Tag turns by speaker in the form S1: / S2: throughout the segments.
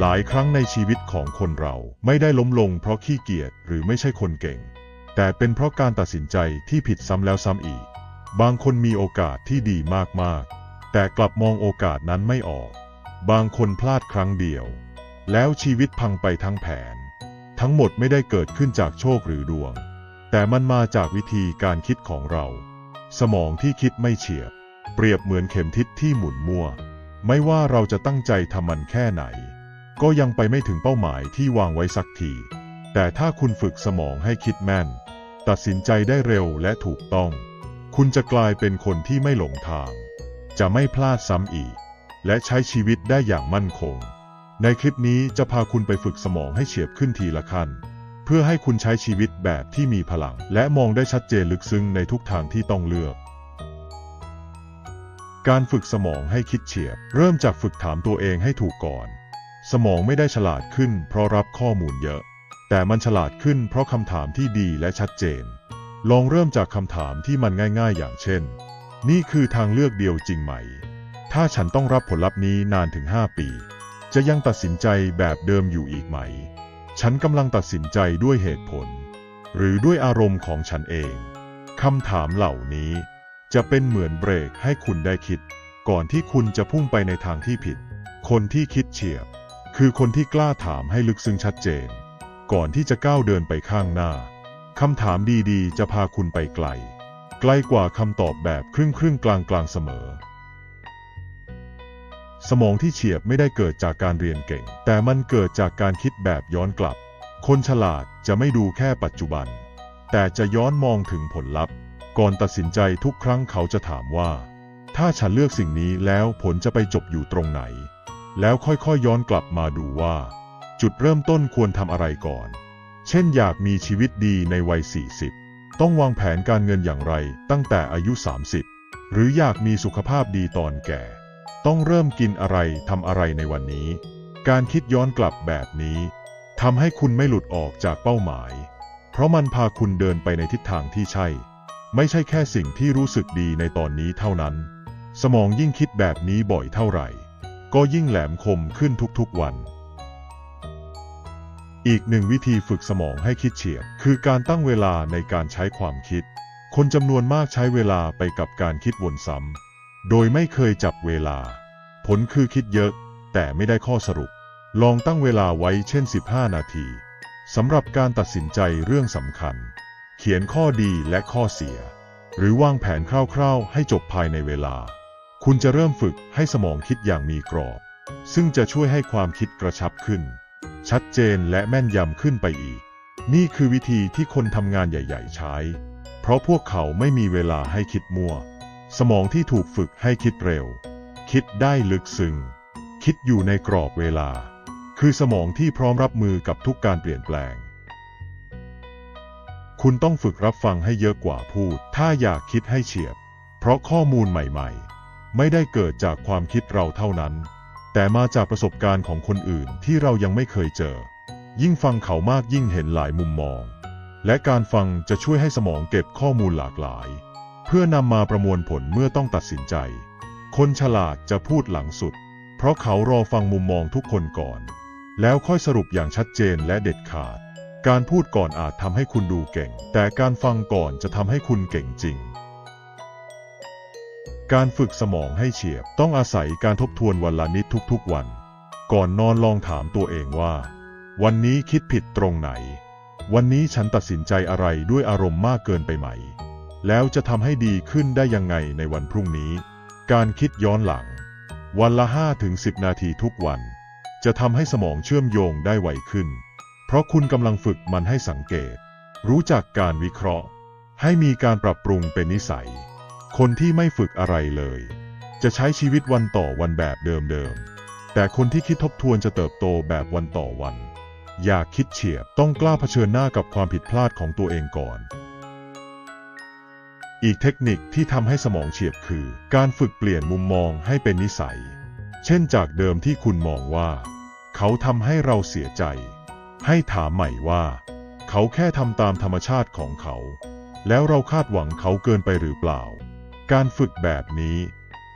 S1: หลายครั้งในชีวิตของคนเราไม่ได้ล้มลงเพราะขี้เกียจหรือไม่ใช่คนเก่ง แต่เป็นเพราะการตัดสินใจที่ผิดซ้ำแล้วซ้ำอีก บางคนมีโอกาสที่ดีมากๆ แต่กลับมองโอกาสนั้นไม่ออก บางคนพลาดครั้งเดียว แล้วชีวิตพังไปทั้งแผน ทั้งหมดไม่ได้เกิดขึ้นจากโชคหรือดวง แต่มันมาจากวิธีการคิดของเรา สมองที่คิดไม่เฉียบ เปรียบเหมือนเข็มทิศที่หมุนมั่ว ไม่ว่าเราจะตั้งใจทำมันแค่ไหน ก็ยังไปไม่ถึงเป้าหมายที่วางไว้สักที แต่ถ้าคุณฝึกสมองให้คิดแม่น ตัดสินใจได้เร็วและถูกต้อง คุณจะกลายเป็นคนที่ไม่หลงทาง จะไม่พลาดซ้ำอีก และใช้ชีวิตได้อย่างมั่นคง ในคลิปนี้จะพาคุณไปฝึกสมองให้เฉียบขึ้นทีละขั้น เพื่อให้คุณใช้ชีวิตแบบที่มีพลัง และมองได้ชัดเจนลึกซึ้งในทุกทางที่ต้องเลือกการฝึกสมองให้คิดเฉียบ เริ่มจากฝึกถามตัวเองให้ถูกก่อน สมองไม่ได้ฉลาดขึ้นเพราะรับข้อมูลเยอะ แต่มันฉลาดขึ้นเพราะคำถามที่ดีและชัดเจน ลองเริ่มจากคำถามที่มันง่าย ๆ อย่างเช่น นี่คือทางเลือกเดียวจริงไหม ถ้าฉันต้องรับผลลัพธ์นี้นานถึง 5 ปี จะยังตัดสินใจแบบเดิมอยู่อีกไหม ฉันกำลังตัดสินใจด้วยเหตุผล หรือด้วยอารมณ์ของฉันเองคำถามเหล่านี้ จะเป็นเหมือนเบรกให้คุณได้คิด ก่อนที่คุณจะพุ่งไปในทางที่ผิด คนที่คิดเฉียบ คือคนที่กล้าถามให้ลึกซึ้งชัดเจน ก่อนที่จะก้าวเดินไปข้างหน้าคำถามดีๆ จะพาคุณไปไกล ไกลกว่าคำตอบแบบครึ่งครึ่งกลางกลางๆเสมอ สมองที่เฉียบไม่ได้เกิดจากการเรียนเก่ง แต่มันเกิดจากการคิดแบบย้อนกลับ คนฉลาดจะไม่ดูแค่ปัจจุบัน แต่จะย้อนมองถึงผลลัพธ์ ก่อนตัดสินใจทุกครั้งเขาจะถามว่า ถ้าฉันเลือกสิ่งนี้แล้วผลจะไปจบอยู่ตรงไหน แล้วค่อยๆย้อนกลับมาดูว่า จุดเริ่มต้นควรทำอะไรก่อน เช่นอยากมีชีวิตดีในวัย 40 ต้องวางแผนการเงินอย่างไรตั้งแต่อายุ 30 หรืออยากมีสุขภาพดีตอนแก่ ต้องเริ่มกินอะไรทำอะไรในวันนี้ การคิดย้อนกลับแบบนี้ทำให้คุณไม่หลุดออกจากเป้าหมาย เพราะมันพาคุณเดินไปในทิศทางที่ใช่ ไม่ใช่แค่สิ่งที่รู้สึกดีในตอนนี้เท่านั้น สมองยิ่งคิดแบบนี้บ่อยเท่าไหร่ ก็ยิ่งแหลมคมขึ้นทุกๆวัน อีกหนึ่งวิธีฝึกสมองให้คิดเฉียบ คือการตั้งเวลาในการใช้ความคิด คนจำนวนมากใช้เวลาไปกับการคิดวนซ้ำโดยไม่เคยจับเวลา ผลคือคิดเยอะ แต่ไม่ได้ข้อสรุป ลองตั้งเวลาไว้เช่น 15 นาทีสำหรับการตัดสินใจเรื่องสำคัญ เขียนข้อดีและข้อเสีย หรือวางแผนคร่าวๆ ให้จบภายในเวลา คุณจะเริ่มฝึกให้สมองคิดอย่างมีกรอบ ซึ่งจะช่วยให้ความคิดกระชับขึ้น ชัดเจนและแม่นยำขึ้นไปอีก นี่คือวิธีที่คนทำงานใหญ่ ๆ ใช้ เพราะพวกเขาไม่มีเวลาให้คิดมั่ว สมองที่ถูกฝึกให้คิดเร็ว คิดได้ลึกซึ้งคิดอยู่ในกรอบเวลา คือสมองที่พร้อมรับมือกับทุกการเปลี่ยนแปลง คุณต้องฝึกรับฟังให้เยอะกว่าพูด ถ้าอยากคิดให้เฉียบ เพราะข้อมูลใหม่ ๆ ไม่ได้เกิดจากความคิดเราเท่านั้น แต่มาจากประสบการณ์ของคนอื่นที่เรายังไม่เคยเจอ ยิ่งฟังเขามากยิ่งเห็นหลายมุมมอง และการฟังจะช่วยให้สมองเก็บข้อมูลหลากหลาย เพื่อนำมาประมวลผลเมื่อต้องตัดสินใจ คนฉลาดจะพูดหลังสุด เพราะเขารอฟังมุมมองทุกคนก่อน แล้วค่อยสรุปอย่างชัดเจนและเด็ดขาด การพูดก่อนอาจทำให้คุณดูเก่ง แต่การฟังก่อนจะทำให้คุณเก่งจริง การฝึกสมองให้เฉียบต้องอาศัยการทบทวนวันละนิดทุกๆวัน ก่อนนอนลองถามตัวเองว่า วันนี้คิดผิดตรงไหน วันนี้ฉันตัดสินใจอะไรด้วยอารมณ์มากเกินไปไหม แล้วจะทำให้ดีขึ้นได้ยังไงในวันพรุ่งนี้ การคิดย้อนหลัง วันละ5ถึง10 นาทีทุกวัน จะทำให้สมองเชื่อมโยงได้ไวขึ้น เพราะคุณกำลังฝึกมันให้สังเกต รู้จักการวิเคราะห์ ให้มีการปรับปรุงเป็นนิสัย คนที่ไม่ฝึกอะไรเลย จะใช้ชีวิตวันต่อวันแบบเดิมๆ แต่คนที่คิดทบทวนจะเติบโตแบบวันต่อวัน อยากคิดเฉียบต้องกล้าเผชิญหน้ากับความผิดพลาดของตัวเองก่อน อีกเทคนิคที่ทำให้สมองเฉียบคือ การฝึกเปลี่ยนมุมมองให้เป็นนิสัย เช่นจากเดิมที่คุณมองว่า เขาทำให้เราเสียใจ ให้ถามใหม่ว่า เขาแค่ทำตามธรรมชาติของเขา แล้วเราคาดหวังเขาเกินไปหรือเปล่า การฝึกแบบนี้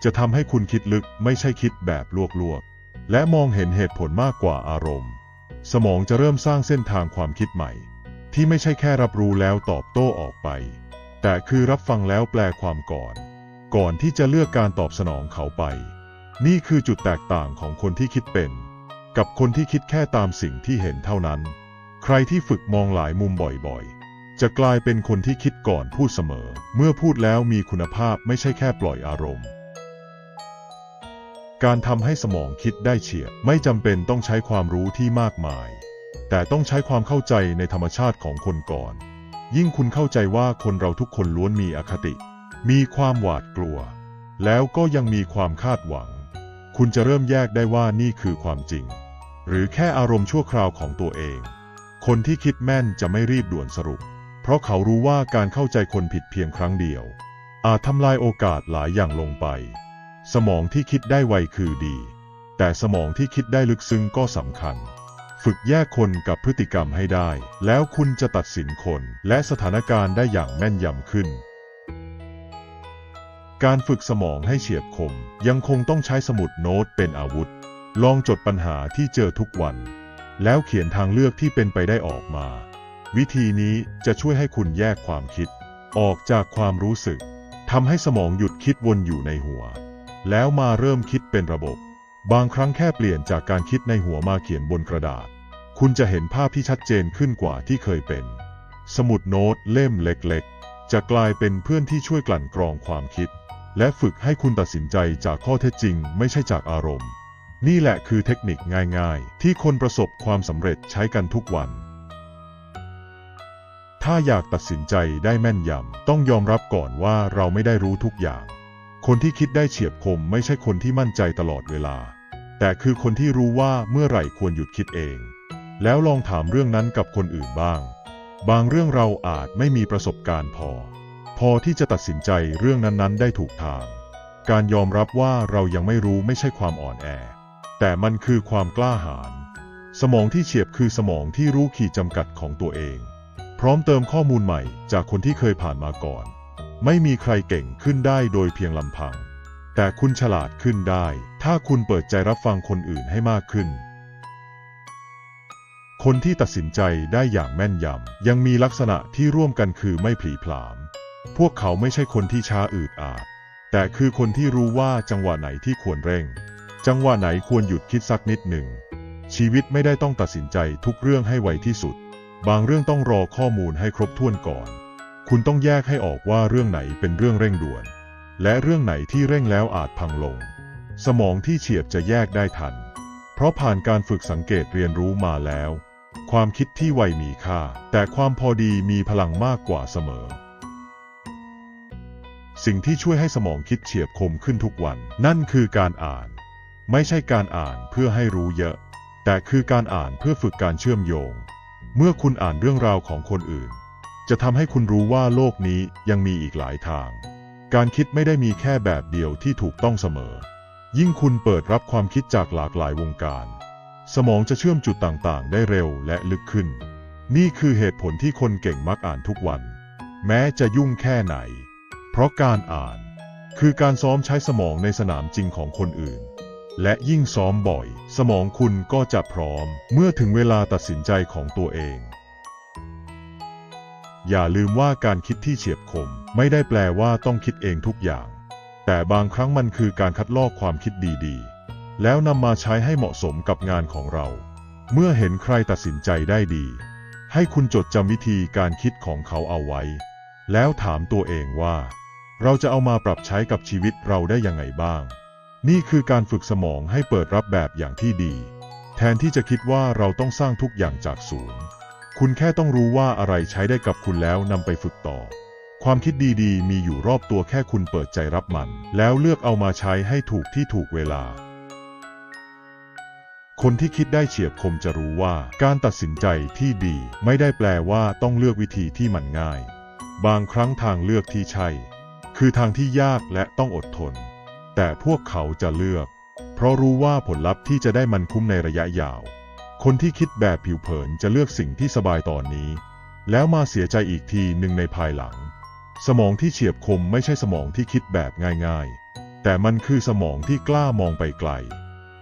S1: จะทำให้คุณคิดลึกไม่ใช่คิดแบบลวกๆ และมองเห็นเหตุผลมากกว่าอารมณ์ สมองจะเริ่มสร้างเส้นทางความคิดใหม่ ที่ไม่ใช่แค่รับรู้แล้วตอบโต้ออกไป แต่คือรับฟังแล้วแปลความก่อน ก่อนที่จะเลือกการตอบสนองเขาไป นี่คือจุดแตกต่างของคนที่คิดเป็น กับคนที่คิดแค่ตามสิ่งที่เห็นเท่านั้น ใครที่ฝึกมองหลายมุมบ่อยๆ จะกลายเป็นคนที่คิดก่อนพูดเสมอ เมื่อพูดแล้วมีคุณภาพไม่ใช่แค่ปล่อยอารมณ์ การทำให้สมองคิดได้เฉียบไม่จำเป็นต้องใช้ความรู้ที่มากมาย แต่ต้องใช้ความเข้าใจในธรรมชาติของคนก่อน ยิ่งคุณเข้าใจว่าคนเราทุกคนล้วนมีอคติ มีความหวาดกลัว แล้วก็ยังมีความคาดหวัง คุณจะเริ่มแยกได้ว่านี่คือความจริง หรือแค่อารมณ์ชั่วคราวของตัวเอง คนที่คิดแม่นจะไม่รีบด่วนสรุป ราะเขารู้ว่าการเข้าใจคนผิดเพียงครั้งเดียว อาจทำลายโอกาสหลายอย่างลงไป สมองที่คิดได้ไวคือดี แต่สมองที่คิดได้ลึกซึ้งก็สำคัญ ฝึกแยกคนกับพฤติกรรมให้ได้ แล้วคุณจะตัดสินคนและสถานการณ์ได้อย่างแม่นยำขึ้นการฝึกสมองให้เฉียบคม ยังคงต้องใช้สมุดโน้ตเป็นอาวุธ ลองจดปัญหาที่เจอทุกวัน แล้วเขียนทางเลือกที่เป็นไปได้ออกมา วิธีนี้จะช่วยให้คุณแยกความคิด ออกจากความรู้สึกทำให้สมองหยุดคิดวนอยู่ในหัว แล้วมาเริ่มคิดเป็นระบบ บางครั้งแค่เปลี่ยนจากการคิดในหัวมาเขียนบนกระดาษ คุณจะเห็นภาพที่ชัดเจนขึ้นกว่าที่เคยเป็น สมุดโน้ตเล่มเล็กๆ จะกลายเป็นเพื่อนที่ช่วยกลั่นกรองความคิด และฝึกให้คุณตัดสินใจจากข้อเท็จจริง ไม่ใช่จากอารมณ์ นี่แหละคือเทคนิคง่าย ๆ ที่คนประสบความสำเร็จใช้กันทุกวัน ถ้าอยากตัดสินใจได้แม่นยำต้องยอมรับก่อนว่าเราไม่ได้รู้ทุกอย่าง คนที่คิดได้เฉียบคมไม่ใช่คนที่มั่นใจตลอดเวลา แต่คือคนที่รู้ว่าเมื่อไหร่ควรหยุดคิดเอง แล้วลองถามเรื่องนั้นกับคนอื่นบ้าง บางเรื่องเราอาจไม่มีประสบการณ์พอ พอที่จะตัดสินใจเรื่องนั้นๆ ได้ถูกทาง การยอมรับว่าเรายังไม่รู้ไม่ใช่ความอ่อนแอ แต่มันคือความกล้าหาญสมองที่เฉียบคือสมองที่รู้ขีดจำกัดของตัวเอง พร้อมเติมข้อมูลใหม่จากคนที่เคยผ่านมาก่อน ไม่มีใครเก่งขึ้นได้โดยเพียงลำพัง แต่คุณฉลาดขึ้นได้ ถ้าคุณเปิดใจรับฟังคนอื่นให้มากขึ้น คนที่ตัดสินใจได้อย่างแม่นยำยังมีลักษณะที่ร่วมกันคือไม่ผีผลาม พวกเขาไม่ใช่คนที่ช้าอืดอาด แต่คือคนที่รู้ว่าจังหวะไหนที่ควรเร่ง จังหวะไหนควรหยุดคิดสักนิดหนึ่งชีวิตไม่ได้ต้องตัดสินใจทุกเรื่องให้ไวที่สุด บางเรื่องต้องรอข้อมูลให้ครบถ้วนก่อน คุณต้องแยกให้ออกว่าเรื่องไหนเป็นเรื่องเร่งด่วน และเรื่องไหนที่เร่งแล้วอาจพังลง สมองที่เฉียบจะแยกได้ทัน เพราะผ่านการฝึกสังเกตเรียนรู้มาแล้ว ความคิดที่ไวมีค่า แต่ความพอดีมีพลังมากกว่าเสมอ สิ่งที่ช่วยให้สมองคิดเฉียบคมขึ้นทุกวัน นั่นคือการอ่าน ไม่ใช่การอ่านเพื่อให้รู้เยอะ แต่คือการอ่านเพื่อฝึกการเชื่อมโยง เมื่อคุณอ่านเรื่องราวของคนอื่น จะทำให้คุณรู้ว่าโลกนี้ยังมีอีกหลายทาง การคิดไม่ได้มีแค่แบบเดียวที่ถูกต้องเสมอ ยิ่งคุณเปิดรับความคิดจากหลากหลายวงการ สมองจะเชื่อมจุดต่างๆ ได้เร็วและลึกขึ้น นี่คือเหตุผลที่คนเก่งมักอ่านทุกวัน แม้จะยุ่งแค่ไหน เพราะการอ่าน คือการซ้อมใช้สมองในสนามจริงของคนอื่น และยิ่งซ้อมบ่อย สมองคุณก็จะพร้อม เมื่อถึงเวลาตัดสินใจของตัวเอง อย่าลืมว่าการคิดที่เฉียบคม ไม่ได้แปลว่าต้องคิดเองทุกอย่าง แต่บางครั้งมันคือการคัดลอกความคิดดีๆ แล้วนำมาใช้ให้เหมาะสมกับงานของเรา เมื่อเห็นใครตัดสินใจได้ดี ให้คุณจดจำวิธีการคิดของเขาเอาไว้ แล้วถามตัวเองว่า เราจะเอามาปรับใช้กับชีวิตเราได้ยังไงบ้าง นี่คือการฝึกสมองให้เปิดรับแบบอย่างที่ดี แทนที่จะคิดว่าเราต้องสร้างทุกอย่างจากศูนย์ คุณแค่ต้องรู้ว่าอะไรใช้ได้กับคุณแล้วนำไปฝึกต่อ ความคิดดีๆ มีอยู่รอบตัวแค่คุณเปิดใจรับมัน แล้วเลือกเอามาใช้ให้ถูกที่ถูกเวลา คนที่คิดได้เฉียบคมจะรู้ว่า การตัดสินใจที่ดีไม่ได้แปลว่าต้องเลือกวิธีที่มันง่าย บางครั้งทางเลือกที่ใช่ คือทางที่ยากและต้องอดทน แต่พวกเขาจะเลือก เพราะรู้ว่าผลลัพธ์ที่จะได้มันคุ้มในระยะยาว คนที่คิดแบบผิวเผินจะเลือกสิ่งที่สบายตอนนี้ แล้วมาเสียใจอีกทีหนึ่งในภายหลัง สมองที่เฉียบคมไม่ใช่สมองที่คิดแบบง่ายๆ แต่มันคือสมองที่กล้ามองไปไกล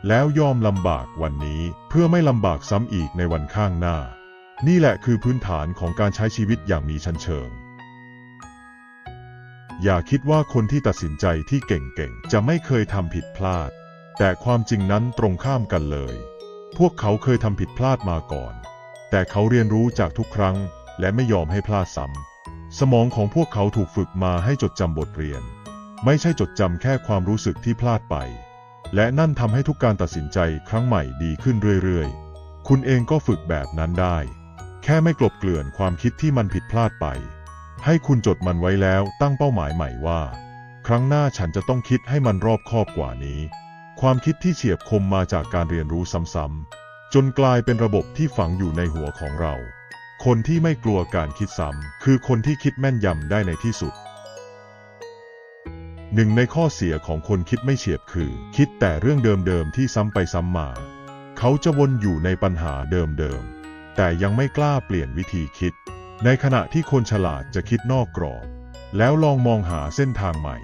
S1: แล้วยอมลำบากวันนี้เพื่อไม่ลำบากซ้ำอีกในวันข้างหน้า นี่แหละคือพื้นฐานของการใช้ชีวิตอย่างมีชั้นเชิง อย่าคิดว่าคนที่ตัดสินใจที่เก่งๆ จะไม่เคยทำผิดพลาด แต่ความจริงนั้นตรงข้ามกันเลย พวกเขาเคยทำผิดพลาดมาก่อน แต่เขาเรียนรู้จากทุกครั้ง และไม่ยอมให้พลาดซ้ำ สมองของพวกเขาถูกฝึกมาให้จดจำบทเรียน ไม่ใช่จดจำแค่ความรู้สึกที่พลาดไป และนั่นทำให้ทุกการตัดสินใจครั้งใหม่ดีขึ้นเรื่อยๆ คุณเองก็ฝึกแบบนั้นได้ แค่ไม่กลบเกลื่อนความคิดที่มันผิดพลาดไป ให้คุณจดมันไว้แล้วตั้งเป้าหมายใหม่ว่า ครั้งหน้าฉันจะต้องคิดให้มันรอบคอบกว่านี้ ความคิดที่เฉียบคมมาจากการเรียนรู้ซ้ำๆจนกลายเป็นระบบที่ฝังอยู่ในหัวของเรา คนที่ไม่กลัวการคิดซ้ำคือคนที่คิดแม่นยำได้ในที่สุดหนึ่งในข้อเสียของคนคิดไม่เฉียบคือ คิดแต่เรื่องเดิมๆที่ซ้ำไปซ้ำมา เขาจะวนอยู่ในปัญหาเดิมๆแต่ยังไม่กล้าเปลี่ยนวิธีคิด ในขณะที่คนฉลาดจะคิดนอกกรอบ แล้วลองมองหาเส้นทางใหม่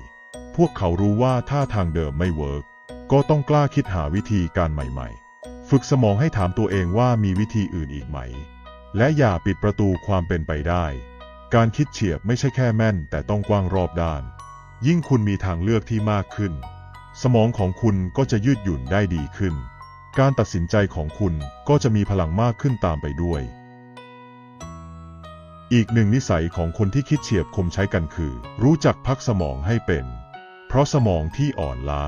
S1: พวกเขารู้ว่าถ้าทางเดิมไม่เวิร์กก็ต้องกล้าคิดหาวิธีการใหม่ๆ ฝึกสมองให้ถามตัวเองว่ามีวิธีอื่นอีกไหม และอย่าปิดประตูความเป็นไปได้ การคิดเฉียบไม่ใช่แค่แม่น แต่ต้องกว้างรอบด้าน ยิ่งคุณมีทางเลือกที่มากขึ้น สมองของคุณก็จะยืดหยุ่นได้ดีขึ้น การตัดสินใจของคุณก็จะมีพลังมากขึ้นตามไปด้วย อีกหนึ่งนิสัยของคนที่คิดเฉียบคมใช้กันคือ รู้จักพักสมองให้เป็น เพราะสมองที่อ่อนล้า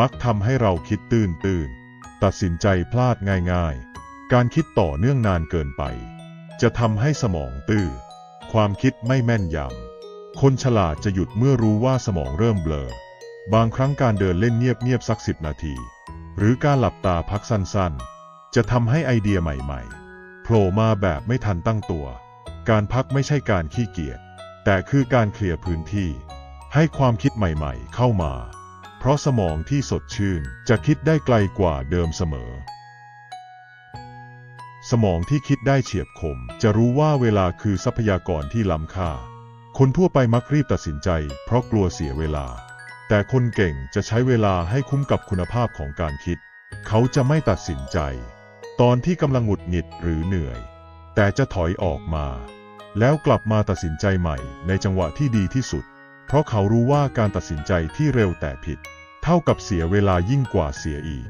S1: มักทำให้เราคิดตื้นตื้นตัดสินใจพลาดง่าย ๆ การคิดต่อเนื่องนานเกินไป จะทำให้สมองตื้อ ความคิดไม่แม่นยำ คนฉลาดจะหยุดเมื่อรู้ว่าสมองเริ่มเบลอ บางครั้งการเดินเล่นเงียบๆสักสิบนาที หรือการหลับตาพักสั้นๆ จะทำให้ไอเดียใหม่ๆโผล่มาแบบไม่ทันตั้งตัว การพักไม่ใช่การขี้เกียจ แต่คือการเคลียร์พื้นที่ ให้ความคิดใหม่ๆเข้ามา เพราะสมองที่สดชื่นจะคิดได้ไกลกว่าเดิมเสมอ สมองที่คิดได้เฉียบคม จะรู้ว่าเวลาคือทรัพยากรที่ล้ำค่า คนทั่วไปมักรีบตัดสินใจ เพราะกลัวเสียเวลา แต่คนเก่งจะใช้เวลาให้คุ้มกับคุณภาพของการคิด เขาจะไม่ตัดสินใจ ตอนที่กำลังหงุดหงิดหรือเหนื่อยแต่จะถอยออกมา แล้วกลับมาตัดสินใจใหม่ในจังหวะที่ดีที่สุด เพราะเขารู้ว่าการตัดสินใจที่เร็วแต่ผิด เท่ากับเสียเวลายิ่งกว่าเสียอีก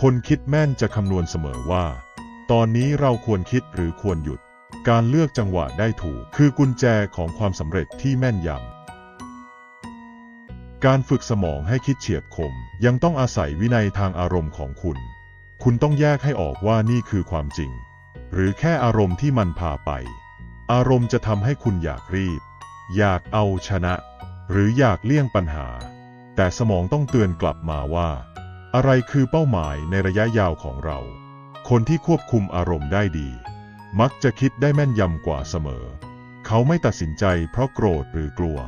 S1: คนคิดแม่นจะคำนวณเสมอว่า ตอนนี้เราควรคิดหรือควรหยุด การเลือกจังหวะได้ถูก คือกุญแจของความสำเร็จที่แม่นยำการฝึกสมองให้คิดเฉียบคม ยังต้องอาศัยวินัยทางอารมณ์ของคุณ คุณต้องแยกให้ออกว่านี่คือความจริง หรือแค่อารมณ์ที่มันพาไป อารมณ์จะทำให้คุณอยากรีบ อยากเอาชนะ หรืออยากเลี่ยงปัญหา แต่สมองต้องเตือนกลับมาว่า อะไรคือเป้าหมายในระยะยาวของเรา คนที่ควบคุมอารมณ์ได้ดี มักจะคิดได้แม่นยำกว่าเสมอ เขาไม่ตัดสินใจเพราะโกรธหรือกลัว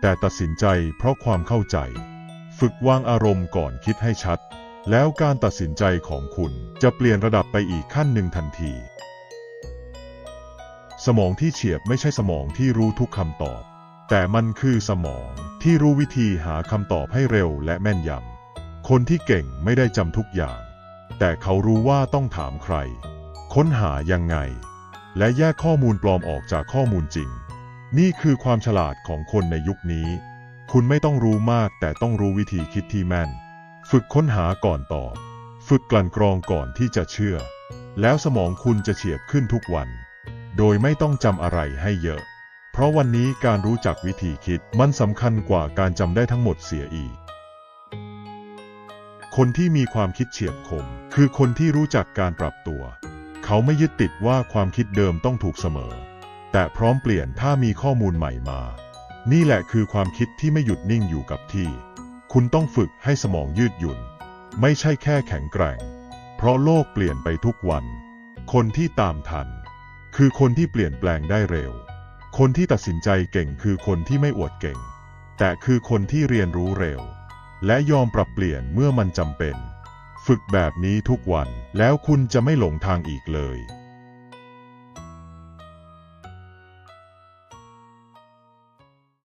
S1: แต่ตัดสินใจเพราะความเข้าใจ ฝึกวางอารมณ์ก่อนคิดให้ชัด แล้วการตัดสินใจของคุณจะเปลี่ยนระดับไปอีกขั้นหนึ่งทันที สมองที่เฉียบไม่ใช่สมองที่รู้ทุกคำตอบ แต่มันคือสมองที่รู้วิธีหาคำตอบให้เร็วและแม่นยำ คนที่เก่งไม่ได้จำทุกอย่าง แต่เขารู้ว่าต้องถามใคร ค้นหายังไง และแยกข้อมูลปลอมออกจากข้อมูลจริง นี่คือความฉลาดของคนในยุคนี้ คุณไม่ต้องรู้มากแต่ต้องรู้วิธีคิดที่แม่น ฝึกค้นหาก่อนตอบ ฝึกกลั่นกรองก่อนที่จะเชื่อ แล้วสมองคุณจะเฉียบขึ้นทุกวัน โดยไม่ต้องจำอะไรให้เยอะ เพราะวันนี้การรู้จักวิธีคิดมันสำคัญกว่าการจำได้ทั้งหมดเสียอีก คนที่มีความคิดเฉียบคม คือคนที่รู้จักการปรับตัว เขาไม่ยึดติดว่าความคิดเดิมต้องถูกเสมอ แต่พร้อมเปลี่ยนถ้ามีข้อมูลใหม่มา นี่แหละคือความคิดที่ไม่หยุดนิ่งอยู่กับที่ คุณต้องฝึกให้สมองยืดหยุ่น ไม่ใช่แค่แข็งแกร่ง เพราะโลกเปลี่ยนไปทุกวัน คนที่ตามทัน คือคนที่เปลี่ยนแปลงได้เร็ว คนที่ตัดสินใจเก่งคือคนที่ไม่อวดเก่ง แต่คือคนที่เรียนรู้เร็ว และยอมปรับเปลี่ยนเมื่อมันจำเป็น ฝึกแบบนี้ทุกวันแล้วคุณจะไม่หลงทางอีกเลย